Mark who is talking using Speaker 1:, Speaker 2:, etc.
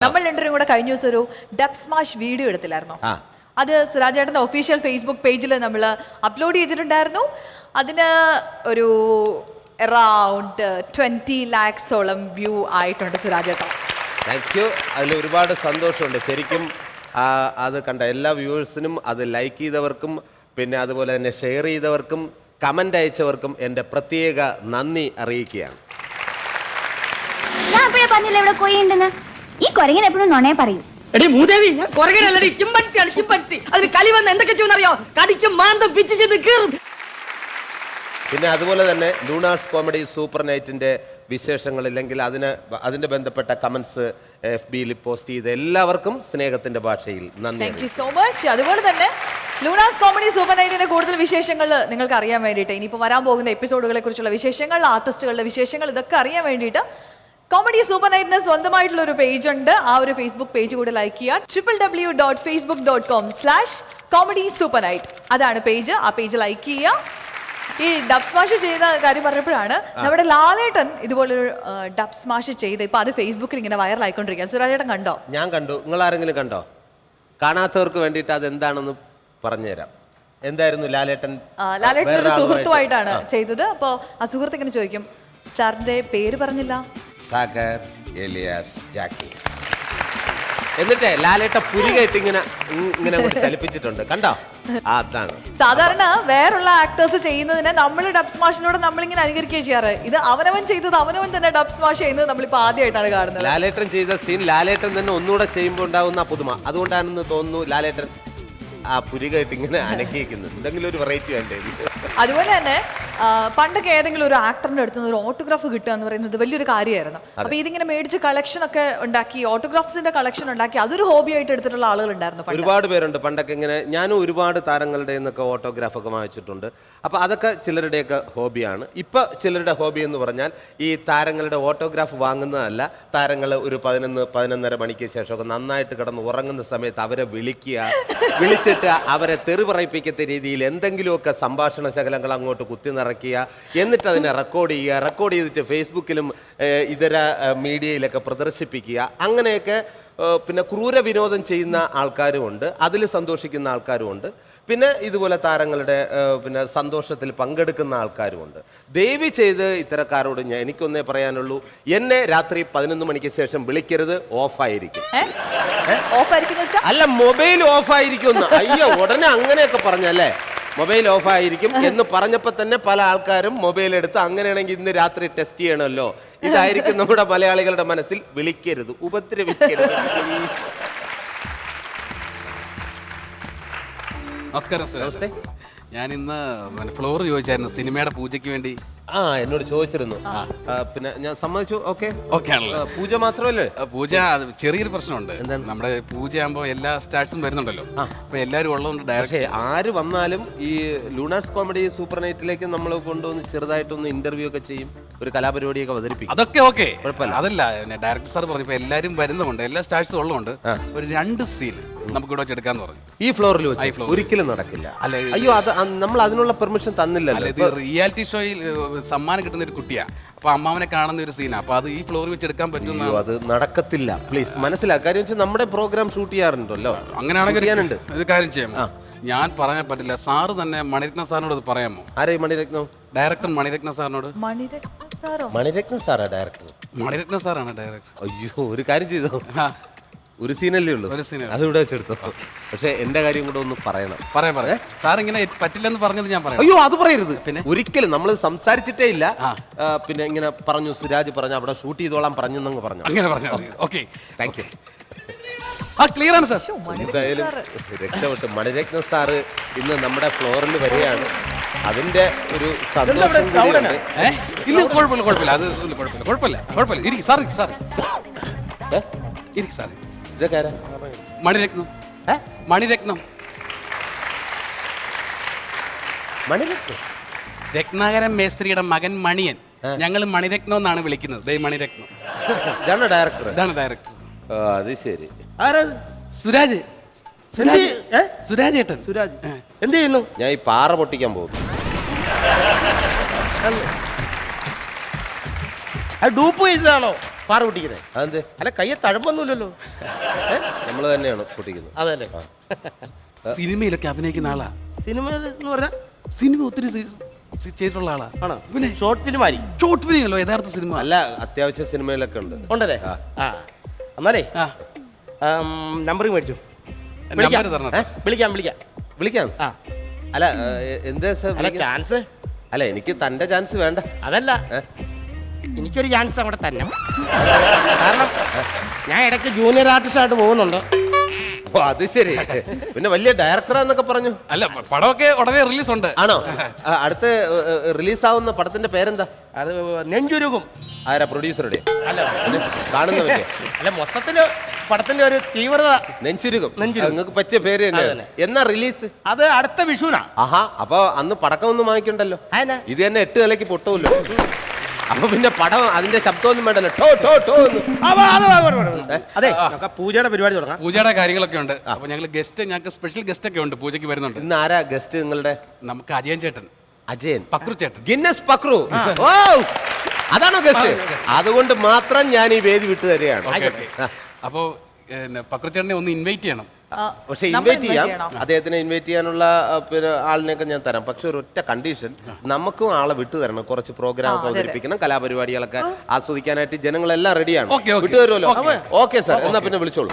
Speaker 1: നമ്മൾ രണ്ടുപേരും കൂടെ കഴിഞ്ഞ ദിവസം ഒരു ഡബ് സ്മാഷ് വീഡിയോ എടുത്തില്ലായിരുന്നോ. അത് സുരാജേട്ടന്റെ ഒഫീഷ്യൽ ഫേസ്ബുക്ക് പേജിൽ നമ്മൾ അപ്ലോഡ് ചെയ്തിട്ടുണ്ടായിരുന്നു. അതിന് ഒരു അറൗണ്ട് ട്വന്റി ലാക്സോളം വ്യൂ ആയിട്ടുണ്ട് സുരാജേട്ടൻ
Speaker 2: താങ്ക് യു അതിൽ ഒരുപാട് സന്തോഷമുണ്ട്. ശരിക്കും ആ, അത് കണ്ട എല്ലാ വ്യൂവേഴ്സിനും അത് ലൈക്ക് ചെയ്തവർക്കും പിന്നെ അതുപോലെ തന്നെ ഷെയർ ചെയ്തവർക്കും കമന്റ് അയച്ചവർക്കും എന്റെ പ്രത്യേക നന്ദി അറിയിക്കുകയാണ്.
Speaker 3: ഞാൻ പറഞ്ഞില്ല ഇവിടെ കോഴി ഉണ്ടെന്ന് ഈ കൊരങ്ങൻ എപ്പോഴും നുണയെ പറയൂ.
Speaker 4: എടി മൂദേവി ഞാൻ കൊറകനല്ലടി ചിമ്പൻസിയാണ് ചിമ്പൻസി. അതിന് കലി വന്ന് എന്തൊക്കെ ചെയ്യുന്നറിയോ കടിക്കും മാന്തം പിച്ച് ചെന്ന് കീറും.
Speaker 2: പിന്നെ അതുപോലെ തന്നെ ലൂണാസ് കോമഡി സൂപ്പർ നൈറ്റിന്റെ വിശേഷങ്ങൾ ഇല്ലെങ്കിൽ അതിന് അതിന്റെ ബന്ധപ്പെട്ട കമന്റ്സ് എഫ് ബിയിൽ പോസ്റ്റ് ചെയ്ത എല്ലാവർക്കും സ്നേഹത്തിന്റെ ഭാഷയിൽ നന്ദി
Speaker 1: താങ്ക് യു സോ മച്ച് അതുപോലെ തന്നെ ലൂണാസ് കോമഡി സൂപ്പർ നൈറ്റിന്റെ കൂടുതൽ വിശേഷങ്ങൾ നിങ്ങൾക്ക് അറിയാൻ വേണ്ടിയിട്ട് ഇനിയിപ്പോൾ വരാൻ പോകുന്ന എപ്പിസോഡുകളെ കുറിച്ചുള്ള വിശേഷങ്ങൾ ആർട്ടിസ്റ്റുകളുടെ വിശേഷങ്ങൾ ഇതൊക്കെ അറിയാൻ വേണ്ടിയിട്ട് കോമഡി സൂപ്പർ നൈറ്റിന് സ്വന്തമായിട്ടുള്ള ഒരു പേജ് ഉണ്ട്. ആ ഒരു ഫേസ്ബുക്ക് പേജ് കൂടെ ലൈക്ക് ചെയ്യുക triple W dot Facebook dot com slash comedy super night അതാണ് പേജ് ആ പേജ് ലൈക്ക് ചെയ്യുക. ഈ ഡബ് സ്മാഷ് ചെയ്ത കാര്യം പറഞ്ഞപ്പോഴാണ് നമ്മുടെ ലാലേട്ടൻ ഇതുപോലൊരു ഡബ് സ്മാഷ് ചെയ്ത് ഇപ്പൊ അത് ഫേസ്ബുക്കിൽ ഇങ്ങനെ വൈറൽ വൈറലായിക്കൊണ്ടിരിക്കുക സുരാജേട്ടൻ കണ്ടോ?
Speaker 2: ഞാൻ കണ്ടു. നിങ്ങൾ ആരെങ്കിലും കണ്ടോ? കാണാത്തവർക്ക് വേണ്ടിയിട്ട് അത് എന്താണെന്ന് പറഞ്ഞുതരാം. എന്തായിരുന്നു ലാലേട്ടൻ?
Speaker 1: ആ, ലാലേട്ടൻ ഒരു
Speaker 2: വേറൊരാളുമായിട്ട്-
Speaker 1: സുഹൃത്തുമായിട്ടാണ് ചെയ്തത്. അപ്പോൾ ആ സുഹൃത്ത് ഇങ്ങനെ ചോദിക്കും സാറിന്റെ പേര് പറഞ്ഞില്ല?
Speaker 2: സാഗർ എലിയാസ് ജാക്കി. എന്നിട്ട് ലാലേട്ട പുരികേട്ട് ഇങ്ങനെ ഇങ്ങനെ അങ്ങോട്ട് ചലിപ്പിച്ചിട്ടുണ്ട്. കണ്ടോ? അതാണ്.
Speaker 1: സാധാരണ വേറുള്ള ആക്ടേഴ്സ് ചെയ്യുന്നതിനെ നമ്മൾ ഡബ് നമ്മൾ ഇങ്ങനെ അനുകരിക്കുകയും ചെയ്യാറ്. ഇത് അവനവൻ ചെയ്തത് അവനവൻ തന്നെ ഡബ് സ്മാഷ് ചെയ്യുന്നത് നമ്മളിപ്പോൾ ആദ്യമായിട്ടാണ് കാണുന്നത്.
Speaker 2: ലാലേട്ടൻ ചെയ്ത സീൻ ലാലേട്ടൻ തന്നെ ഒന്നുകൂടെ ചെയ്യുമ്പോൾ ഉണ്ടാവുന്ന പുതുമ. അതുകൊണ്ടാണെന്ന് തോന്നുന്നു ലാലേട്ടൻ ആ പുരികയിട്ട് ഇങ്ങനെ അനക്കിയിരിക്കുന്നത് എന്തെങ്കിലും ഒരു വെറൈറ്റി വേണ്ടേ
Speaker 1: അതുപോലെ തന്നെ ആ, പണ്ടൊക്കെ ഏതെങ്കിലും ഒരു ആക്ടറിന്റെ അടുത്ത് നിന്ന് ഒരു ഓട്ടോഗ്രാഫ് കിട്ടുക എന്ന് പറയുന്നത് വലിയൊരു കാര്യമായിരുന്നു. അപ്പൊ ഇതിങ്ങനെ മേടിച്ച് കളക്ഷൻ ഒക്കെ ഉണ്ടാക്കി ഓട്ടോഗ്രാഫ്സിന്റെ കളക്ഷൻ ഉണ്ടാക്കി അതൊരു ഹോബി ആയിട്ട് എടുത്തിട്ടുള്ള ആളുകൾ ഉണ്ടായിരുന്നു പണ്ട്.
Speaker 2: ഒരുപാട് പേരുണ്ട് പണ്ടൊക്കെ ഇങ്ങനെ. ഞാനും ഒരുപാട് താരങ്ങളുടെ നിന്നൊക്കെ ഓട്ടോഗ്രാഫ് ഒക്കെ വാങ്ങിച്ചിട്ടുണ്ട്. അപ്പോൾ അതൊക്കെ ചിലരുടെയൊക്കെ ഹോബിയാണ് ഇപ്പോൾ ചിലരുടെ ഹോബി എന്ന് പറഞ്ഞാൽ ഈ താരങ്ങളുടെ ഓട്ടോഗ്രാഫ് വാങ്ങുന്നതല്ല. താരങ്ങൾ ഒരു പതിനൊന്ന് പതിനൊന്നര മണിക്ക് ശേഷമൊക്കെ നന്നായിട്ട് കിടന്ന് ഉറങ്ങുന്ന സമയത്ത് അവരെ വിളിക്കുക വിളിച്ചിട്ട് അവരെ തെറി പറയിപ്പിക്കത്ത രീതിയിൽ എന്തെങ്കിലുമൊക്കെ സംഭാഷണ ശകലങ്ങൾ അങ്ങോട്ട് കുത്തി നിറയ്ക്കുക. എന്നിട്ട് അതിനെ റെക്കോർഡ് ചെയ്യുക. റെക്കോർഡ് ചെയ്തിട്ട് ഫേസ്ബുക്കിലും ഇതര മീഡിയയിലൊക്കെ പ്രദർശിപ്പിക്കുക. അങ്ങനെയൊക്കെ പിന്നെ ക്രൂര വിനോദം ചെയ്യുന്ന ആൾക്കാരുമുണ്ട് അതിൽ സന്തോഷിക്കുന്ന ആൾക്കാരുമുണ്ട് പിന്നെ ഇതുപോലെ താരങ്ങളുടെ പിന്നെ സന്തോഷത്തിൽ പങ്കെടുക്കുന്ന ആൾക്കാരുമുണ്ട്. ദയവ് ചെയ്ത് ഇത്തരക്കാരോട് ഞാൻ എനിക്കൊന്നേ പറയാനുള്ളൂ എന്നെ രാത്രി പതിനൊന്ന് മണിക്ക് ശേഷം വിളിക്കരുത് ഓഫായിരിക്കും. അല്ല മൊബൈൽ ഓഫായിരിക്കും അയ്യോ ഉടനെ അങ്ങനെയൊക്കെ പറഞ്ഞല്ലേ? മൊബൈൽ ഓഫായിരിക്കും എന്ന് പറഞ്ഞപ്പോൾ തന്നെ പല ആൾക്കാരും മൊബൈൽ എടുത്ത് അങ്ങനെയാണെങ്കിൽ ഇന്ന് രാത്രി ടെസ്റ്റ് ചെയ്യണമല്ലോ. ഇതായിരിക്കും നമ്മുടെ മലയാളികളുടെ മനസ്സിൽ വിളിക്കരുത് ഉപദ്രവിക്കരുത്.
Speaker 5: നമസ്കാരം സർ
Speaker 2: നമസ്തേ.
Speaker 5: ഞാൻ ഇന്ന് ഫ്ലോർ ചോദിച്ചായിരുന്നു സിനിമയുടെ പൂജയ്ക്ക് വേണ്ടി.
Speaker 2: ആ എന്നോട് ചോദിച്ചിരുന്നു. ആ, പിന്നെ ഞാൻ സമ്മതിച്ചു. ഓക്കെ.
Speaker 5: ഓക്കെ ആണല്ലോ.
Speaker 2: പൂജ മാത്രമല്ലേ?
Speaker 5: ആ, പൂജ അത് ചെറിയൊരു പ്രശ്നമുണ്ട്. നമ്മുടെ പൂജ ആകുമ്പോൾ എല്ലാ സ്റ്റാർട്സും വരുന്നുണ്ടല്ലോ. അപ്പൊ എല്ലാവരും ഉള്ളതുകൊണ്ട് ഡയറക്റ്റ്
Speaker 2: പക്ഷേ ആര് വന്നാലും ഈ ലൂണാസ് കോമഡി സൂപ്പർ നൈറ്റിലേക്ക് നമ്മൾ കൊണ്ടുവന്ന് ചെറുതായിട്ടൊന്ന് ഇന്റർവ്യൂ ഒക്കെ ചെയ്യും ഒരു കലാപരിപാടിയൊക്കെ അവതരിപ്പിക്കും.
Speaker 5: അതൊക്കെ ഓക്കെ.
Speaker 2: കുഴപ്പമില്ല.
Speaker 5: അതല്ല ഡയറക്ടർ സാർ പറഞ്ഞപ്പോ എല്ലാരും വരുന്നുണ്ട് എല്ലാ സ്റ്റാർട്സും ഉള്ളതുകൊണ്ട് ഒരു രണ്ട് സീൻ നമുക്ക് ഇവിടെ വെച്ചെടുക്കാന്ന് പറഞ്ഞു.
Speaker 2: ഈ ഫ്ലോറിൽ
Speaker 5: ഈ
Speaker 2: വെച്ച്
Speaker 5: floor.
Speaker 2: ഒരിക്കലും നടക്കില്ല.
Speaker 5: അല്ല, ഇത്
Speaker 2: അയ്യോ അത് അ- നമ്മൾ അതിനുള്ള പെർമിഷൻ
Speaker 5: അല്ല
Speaker 2: തന്നില്ലല്ലോ
Speaker 5: ഇത് റിയാലിറ്റി ഷോയിൽ ഏഹ്, സമ്മാനം കിട്ടുന്ന ഒരു കുട്ടിയാ. അപ്പൊ അമ്മാവനെ കാണുന്ന ഒരു സീനാ. അപ്പൊ അത് ഈ ഫ്ലോറിൽ വെച്ചെടുക്കാൻ പറ്റുന്ന
Speaker 2: അയ്യോ അത് നടക്കത്തില്ല. പ്ലീസ് മനസ്സിലാക്കുക കാര്യം വെച്ചാൽ നമ്മുടെ പ്രോഗ്രാം ഷൂട്ട് ചെയ്യാറുണ്ടല്ലോ.
Speaker 5: അങ്ങനെയാണെങ്കിൽ
Speaker 2: ചെയ്യാനുണ്ട്.
Speaker 5: ഒരു കാര്യം ചെയ്യാം. ഞാൻ പറയാൻ പറ്റില്ല. സാറ് തന്നെ മണിരത്ന സാറിനോട് ഇത് പറയാമോ?
Speaker 2: ആരെ മണിരത്നം?
Speaker 5: ഡയറക്ടർ മണിരത്ന സാറിനോട്.
Speaker 1: മണിരത്ന സാറോ?
Speaker 2: മണിരത്നം സാറാ ഡയറക്ടർ.
Speaker 5: മണിരത്ന സാറാണ് ഡയറക്ടർ.
Speaker 2: അയ്യോ ഒരു കാര്യം ചെയ്തോ.
Speaker 5: ആ,
Speaker 2: ഒരു സീനല്ലേ ഉള്ളൂ.
Speaker 5: ഒരു scene ഏ ഉള്ളൂ.
Speaker 2: അത് ഇവിടെ വെച്ചെടുത്തോ. പക്ഷെ എന്റെ കാര്യം കൂടെ ഒന്ന് പറയണം.
Speaker 5: പറയാം പറയാം. സാർ ഇങ്ങനെ പറ്റില്ലെന്ന് പറഞ്ഞത് ഞാൻ പറയാം.
Speaker 2: അയ്യോ അത് പറയരുത്.
Speaker 5: പിന്നെ?
Speaker 2: ഒരിക്കലും നമ്മൾ സംസാരിച്ചിട്ടേ ഇല്ല.
Speaker 5: ആ.
Speaker 2: ആ, പിന്നെ ഇങ്ങനെ പറഞ്ഞു സുരാജ് പറഞ്ഞു അവിടെ ഷൂട്ട് ചെയ്തോളാം പറഞ്ഞെന്നങ്ങ് പറഞ്ഞു.
Speaker 5: അങ്ങനെ പറഞ്ഞു ഓക്കെ
Speaker 2: താങ്ക് യു
Speaker 5: ആ ക്ലിയർ ആണ് സാർ
Speaker 2: എന്തായാലും രക്ഷപ്പെട്ട്. മണിരത്നം സാറ് ഇന്ന് നമ്മുടെ ഫ്ലോറിൽ വരികയാണ്. അതിന്റെ ഒരു സന്തോഷം കൂടിയുണ്ട്
Speaker 5: ഇല്ല കുഴപ്പമില്ല കുഴപ്പമില്ല. അത് ഇല്ല, കുഴപ്പമില്ല. കുഴപ്പമില്ല. കുഴപ്പമില്ല. ഇരിക്കും സാർ സാർ? ഇരിക്കും സാർ
Speaker 2: ഇതൊക്കെ ആരാ?
Speaker 5: മണിരത്നം.
Speaker 2: ഏ?
Speaker 5: മണിരത്നം.
Speaker 2: മണിരത്നം?
Speaker 5: രത്നാകരൻ മേസ്ത്രിയുടെ മകൻ മണിയൻ. ഞങ്ങൾ മണിരത്നം എന്നാണ് വിളിക്കുന്നത്. ദൈ മണിരത്നം.
Speaker 2: ഇതാണ് ഡയറക്ടർ
Speaker 5: ഇതാണ് ഡയറക്ടർ
Speaker 2: അത് ശരി.
Speaker 4: ആരാത്
Speaker 5: സുരാജ്. സുരാജ്. സുരാജ് ഏട്ടൻ.
Speaker 4: സുരാജ്. എന്ത് ചെയ്യുന്നു?
Speaker 2: ഞാൻ ഈ പാറ പൊട്ടിക്കാൻ പോകുന്നു.
Speaker 4: അത് ഡൂപ്പ് ചെയ്തതാണോ?
Speaker 6: പാറ പൊട്ടിക്കുന്നത്
Speaker 2: അതെന്ത്?
Speaker 6: അല്ല കയ്യെ തഴമ്പൊന്നുമില്ലല്ലോ.
Speaker 2: നമ്മൾ തന്നെയാണ് പൊട്ടിക്കുന്നത്.
Speaker 6: അതല്ലേ
Speaker 5: സിനിമയിലൊക്കെ അഭിനയിക്കുന്ന ആളാ?
Speaker 6: സിനിമ എന്ന് പറഞ്ഞാൽ
Speaker 5: സിനിമ ഒത്തിരി ചെയ്തിട്ടുള്ള ആളാ?
Speaker 6: ആണോ?
Speaker 5: പിന്നെ
Speaker 6: ഷോർട്ട് ഫിലിം ആയിരിക്കും.
Speaker 5: ഷോർട്ട് ഫിലിമല്ലോ യഥാർത്ഥ സിനിമ?
Speaker 2: അല്ല അത്യാവശ്യ സിനിമയിലൊക്കെ ഉണ്ട്.
Speaker 6: ഉണ്ടല്ലേ? ആ. എന്നാലേ
Speaker 5: ആ.
Speaker 6: നമ്പറിങ് മേടിച്ചു? വിളിക്കാം. വിളിക്കാം
Speaker 2: വിളിക്കാം.
Speaker 6: ആ.
Speaker 2: അല്ല എന്താ സാർ
Speaker 6: അല്ല ചാൻസ്?
Speaker 2: അല്ല എനിക്ക് തന്റെ ചാൻസ് വേണ്ട.
Speaker 6: അതല്ല? എനിക്കൊരു ചാൻസ് അവിടെ തന്നെ കാരണം ഞാൻ ഇടയ്ക്ക് ജൂനിയർ ആർട്ടിസ്റ്റ് ആയിട്ട് പോകുന്നുണ്ട്.
Speaker 2: ഓ അത് ശരി. പിന്നെ വലിയ ഡയറക്ടറാന്നൊക്കെ പറഞ്ഞു.
Speaker 5: അല്ല പടമൊക്കെ ഉടനെ റിലീസ് ഉണ്ട്.
Speaker 2: ആണോ? ആ, അടുത്ത് റിലീസാവുന്ന പടത്തിന്റെ പേരെന്താ?
Speaker 6: അത് നെഞ്ചുരുകും
Speaker 2: ആരാ? പ്രൊഡ്യൂസറുടെ
Speaker 6: അല്ല.
Speaker 2: കാണുന്ന
Speaker 6: അല്ല മൊത്തത്തിൽ പടത്തിന്റെ ഒരു തീവ്രത
Speaker 2: നെഞ്ചുരുകും. നിങ്ങൾക്ക് പറ്റിയ പേര് തന്നെ.
Speaker 6: അതന്നെ.
Speaker 2: എന്നാ റിലീസ്
Speaker 6: അത് അടുത്ത വിഷുനാ
Speaker 2: ആഹാ അപ്പൊ അന്ന് പടക്കം ഒന്നും വാങ്ങിക്കണ്ടല്ലോ.
Speaker 6: അതെന്നാ?
Speaker 2: ഇത് തന്നെ എട്ട് നിലയ്ക്ക് പൊട്ടുമല്ലോ. അപ്പൊ പിന്നെ പടം അതിന്റെ ശബ്ദമൊന്നും വേണ്ടല്ലോ. ടോ ടോ എന്ന്.
Speaker 6: അത് നമുക്ക് പൂജയുടെ പരിപാടി തുടങ്ങാം.
Speaker 5: പൂജയുടെ കാര്യങ്ങളൊക്കെ ഉണ്ട്. അപ്പൊ ഞങ്ങൾ ഗസ്റ്റ് ഞങ്ങൾക്ക് സ്പെഷ്യൽ ഗസ്റ്റ് ഒക്കെ ഉണ്ട്. പൂജയ്ക്ക് വരുന്നുണ്ട്.
Speaker 2: ഇന്ന് ആരാ ഗസ്റ്റ് നിങ്ങളുടെ?
Speaker 5: നമുക്ക് അജയൻ ചേട്ടൻ.
Speaker 2: അജയൻ.
Speaker 5: പക്രു ചേട്ടൻ.
Speaker 2: ഗിന്നസ് പക്രു. ഓ അതാണോ ഗസ്റ്റ് അതുകൊണ്ട് മാത്രം ഞാൻ ഈ വേദി വിട്ടു തരികയാണ്.
Speaker 5: Okay okay. അപ്പോ പക്രു ചേട്ടനെ ഒന്ന് ഇൻവൈറ്റ് ചെയ്യണം.
Speaker 2: പക്ഷെ ഇൻവൈറ്റ് ചെയ്യാം. അദ്ദേഹത്തിന് ഇൻവൈറ്റ് ചെയ്യാനുള്ള പിന്നെ ആളിനെയൊക്കെ ഞാൻ തരാം. പക്ഷെ ഒരു ഒറ്റ കണ്ടീഷൻ നമുക്കും ആളെ വിട്ടു തരണം. കുറച്ച് പ്രോഗ്രാം ഒക്കെ അവതരിപ്പിക്കണം കലാപരിപാടികളൊക്കെ ആസ്വദിക്കാനായിട്ട് ജനങ്ങളെല്ലാം റെഡിയാണ്. വിട്ടു തരുമല്ലോ. ഓക്കെ. സാർ എന്നാ പിന്നെ വിളിച്ചോളൂ.